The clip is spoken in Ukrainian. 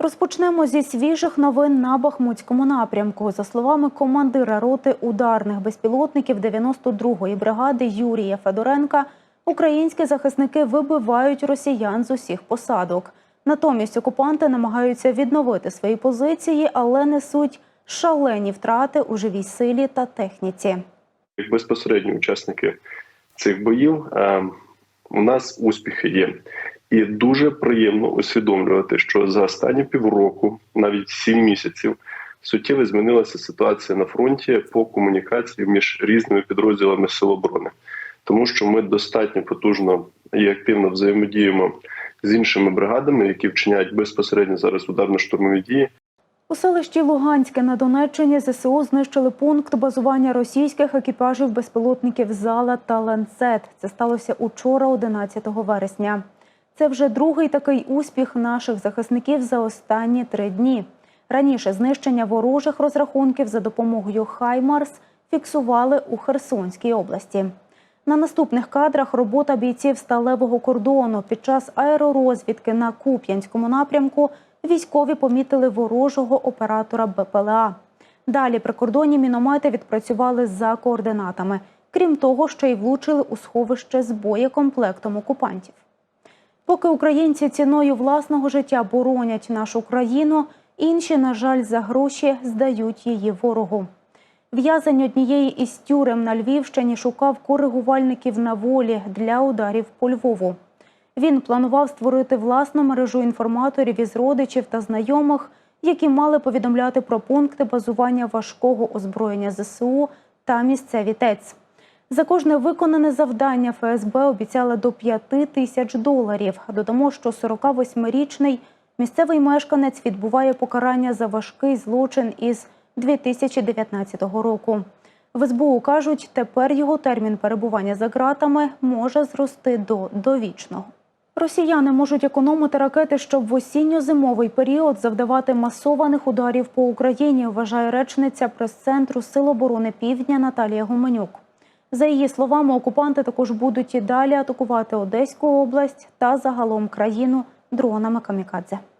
Розпочнемо зі свіжих новин на Бахмутському напрямку. За словами командира роти ударних безпілотників 92-ї бригади Юрія Федоренка, українські захисники вибивають росіян з усіх посадок. Натомість окупанти намагаються відновити свої позиції, але несуть шалені втрати у живій силі та техніці. безпосередні учасники цих боїв, е, у нас успіхи є. І дуже приємно усвідомлювати, що за останні півроку, навіть сім місяців, суттєво змінилася ситуація на фронті по комунікації між різними підрозділами Сил оборони, тому що ми достатньо потужно і активно взаємодіємо з іншими бригадами, які вчиняють безпосередньо зараз ударно-штурмові дії. У селищі Луганське на Донеччині ЗСУ знищили пункт базування російських екіпажів безпілотників Зала та Ланцет. Це сталося учора, 11 вересня. Це вже другий такий успіх наших захисників за останні три дні. Раніше знищення ворожих розрахунків за допомогою Хаймарс фіксували у Херсонській області. На наступних кадрах робота бійців сталевого кордону під час аеророзвідки на Куп'янському напрямку військові помітили ворожого оператора БПЛА. Далі прикордонні міномети відпрацювали за координатами. Крім того, ще й влучили у сховище з боєкомплектом окупантів. Поки українці ціною власного життя боронять нашу країну, інші, на жаль, за гроші здають її ворогу. В'язень однієї із тюрем на Львівщині шукав коригувальників на волі для ударів по Львову. Він планував створити власну мережу інформаторів із родичів та знайомих, які мали повідомляти про пункти базування важкого озброєння ЗСУ та місцеві ТЕЦ. За кожне виконане завдання ФСБ обіцяли до 5 тисяч доларів. Додамо, що 48-річний місцевий мешканець відбуває покарання за важкий злочин із 2019 року. В СБУ кажуть, тепер його термін перебування за ґратами може зрости до довічного. Росіяни можуть економити ракети, щоб в осінньо-зимовий період завдавати масованих ударів по Україні, вважає речниця прес-центру Сил оборони Півдня Наталія Гуменюк. За її словами, окупанти також будуть і далі атакувати Одеську область та загалом країну дронами камікадзе.